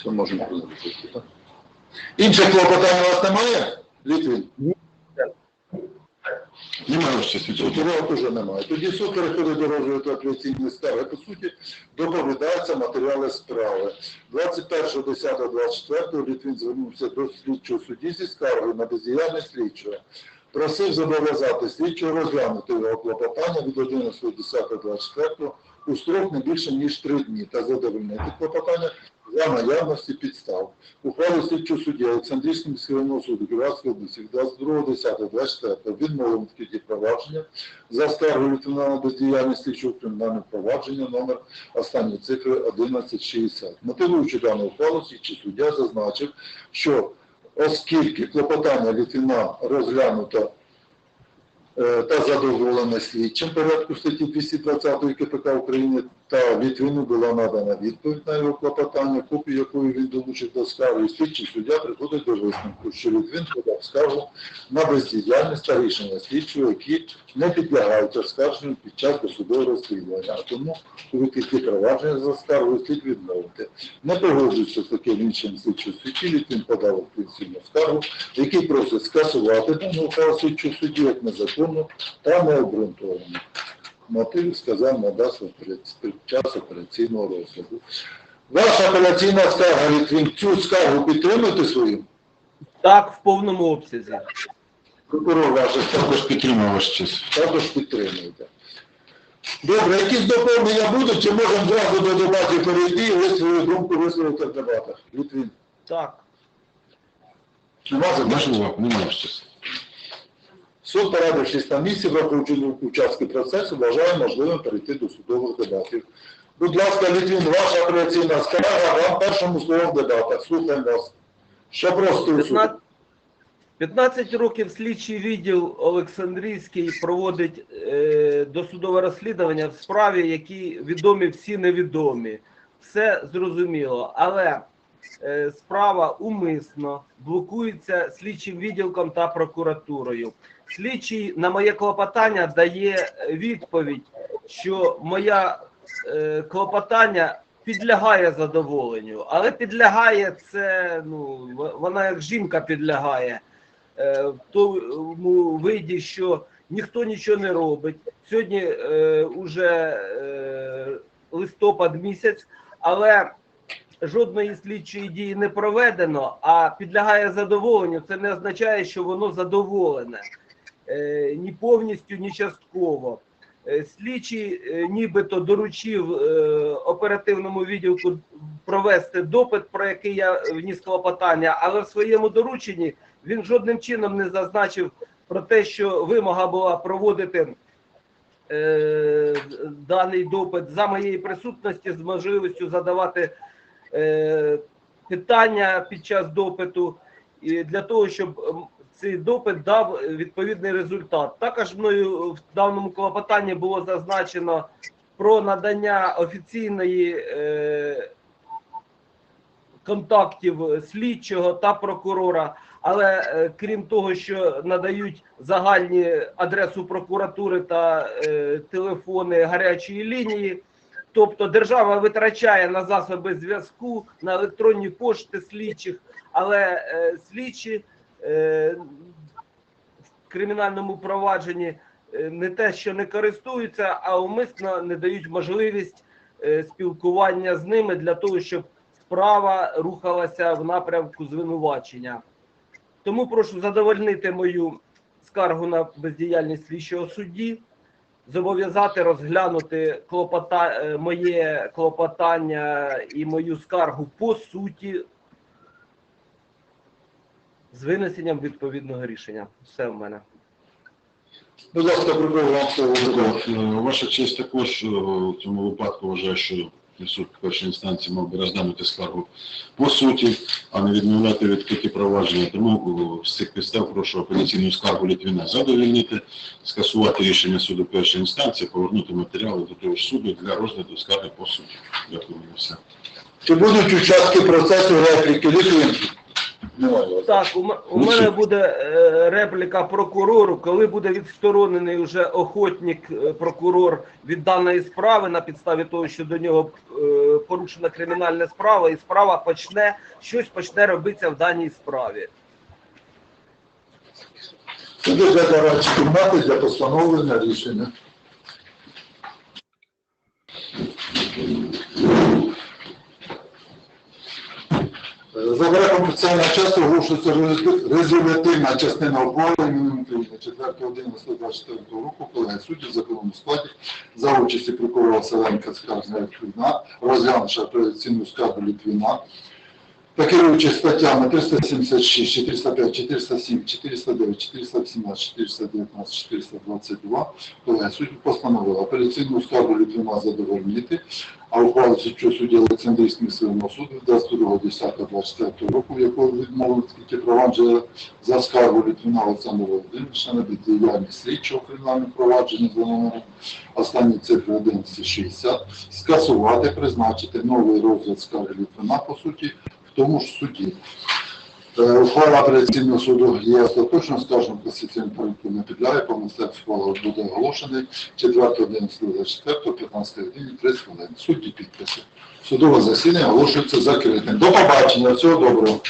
Все можемо продовжити. так? Інших клопотань у вас немає? Літвін? Немає ваш честь відсутні. Теж немає. Тоді суд переходить до розгляду апеляційної скарги. По суті, доповідаються матеріали справи. 21.10.24 Літвін звернувся до слідчого судді зі скаргою на бездіяльність слідчого. Просив зобов'язати слідчого розглянути його клопотання від 11.10.24 у строк не більше ніж три дні та задовольнити клопотання за наявності підстав. Ухвалу слідчого судді Олександрійського міського суду Кіровської області від 22.10.24 відмовив в відкритті провадження за скаргою Літвіна бездіяльність слідчого кримінального провадження номер останньої цифри 1160. Мотивуючи дану ухвалу, слідчий суддя зазначив, що оскільки клопотання Літвіна розглянуто та задоволена слідчим порядку статті 220 КПК України та Літвіну була надана відповідь на його клопотання, копію якої він долучив до скарги. І Слідчий суддя приходить до висновку, що Літвін подав скаргу на бездіяльність та рішення слідчого, які не підлягають оскарженню під час досудового розслідування. А тому у відкритті провадження за скаргою слід відмовити. Не погоджується з таким іншим слідчим судді, Літвін подав апеляційну скаргу, який просить скасувати дану слідчого судді як незаконну та необґрунтовану. Мотив сказав надасть під час операційного розгляду. Ваша апеляційна скарга, Літвін, цю скаргу підтримуєте свою? Так, в повному обсязі. Прокурор ваш Також підтримую ваш честь. також підтримуєте. Добре, якісь доповнення будуть, чи можемо зразу до дебатів перейти і ви свою думку висловити в дебатах? Літвін. Так. Нема Нашу немає честь. Суд, порадившись на місці, враховуючи участки процесу, вважає можливим перейти до судових дебатів. Будь ласка, Літвін, ваша апеляційна скарга, вам першому словом в дебатах. Слухаємо вас. Що просто 15, 15 років слідчий відділ Олександрійський проводить е, досудове розслідування в справі, які відомі всі невідомі. Все зрозуміло. Але е, справа умисно блокується слідчим відділком та прокуратурою. Слідчий на моє клопотання дає відповідь, що моя е, клопотання підлягає задоволенню, але підлягає це, ну, вона як жінка підлягає е, в тому виді, що ніхто нічого не робить. Сьогодні е, е, листопад місяць, але жодної слідчої дії не проведено, а підлягає задоволенню. Це не означає, що воно задоволене ні повністю, ні частково. Е, Слідчий е, нібито доручив е, оперативному відділку провести допит, про який я вніс клопотання, але в своєму дорученні він жодним чином не зазначив про те, що вимога була проводити е, даний допит за моєї присутності з можливістю задавати е, питання під час допиту для того, щоб цей допит дав відповідний результат. Також мною в даному клопотанні було зазначено про надання офіційної е, контактів слідчого та прокурора. Але е, крім того, що надають загальні адресу прокуратури та е, телефони гарячої лінії, тобто держава витрачає на засоби зв'язку, на електронні пошти слідчих, але е, слідчі е, в кримінальному провадженні е, не те, що не користуються, а умисно не дають можливість е, спілкування з ними для того, щоб справа рухалася в напрямку звинувачення. Тому прошу задовольнити мою скаргу на бездіяльність слідчого судді, зобов'язати розглянути клопота... е, моє клопотання і мою скаргу по суті з винесенням відповідного рішення. Все в мене. Будь ласка, прокурор, вам слово. Ваша честь також е, в цьому випадку вважає, що суд першої інстанції мав би розглянути скаргу по суті, а не відмовляти відкриті провадження. Тому е, з цих підстав прошу апеляційну скаргу Літвіна задовільнити, скасувати рішення суду першої інстанції, повернути матеріали до того ж суду для розгляду скарги по суті. Дякую за все. Чи будуть участки процесу репліки? Літвін. Немає. Так, у, у мене буде е, репліка прокурору, коли буде відсторонений уже охотник, е, прокурор від даної справи на підставі того, що до нього е, порушена кримінальна справа, і справа почне щось почне робитися в даній справі. Для дорадчої кімнати для постановлення рішення. За браком спеціального часу оголошується резервативна частина імені України 4.11.24 року, коли судді в законному складі за участі прокурора Селенка Скарбна Літвіна, розглянувши апеляційну скаргу Літвіна, та керуючи статтями 376, 405, 407, 409, 418, 419, 422, колегія судді постановила апеляційну скаргу Літвіна задовольнити, а ухвалу слідчого судді Олександрійського місцевого суду 22.10.24 року, в якого відмовили тільки провадження за скаргу Літвіна Олександра Володимировича на бездіяльність слідчого кримінального провадження за номером останні цифри 1160, скасувати, призначити новий розгляд скарги Літвіна по суті тому ж суді. Е, Ухвала апеляційного суду є остаточно, скажемо, конституційним порядку не підлягає, повноцінна ухвала буде оголошений 4.11.24, 15 годині 30 хвилин. Судді підписи. Судове засідання оголошується закритим. До побачення, всього доброго.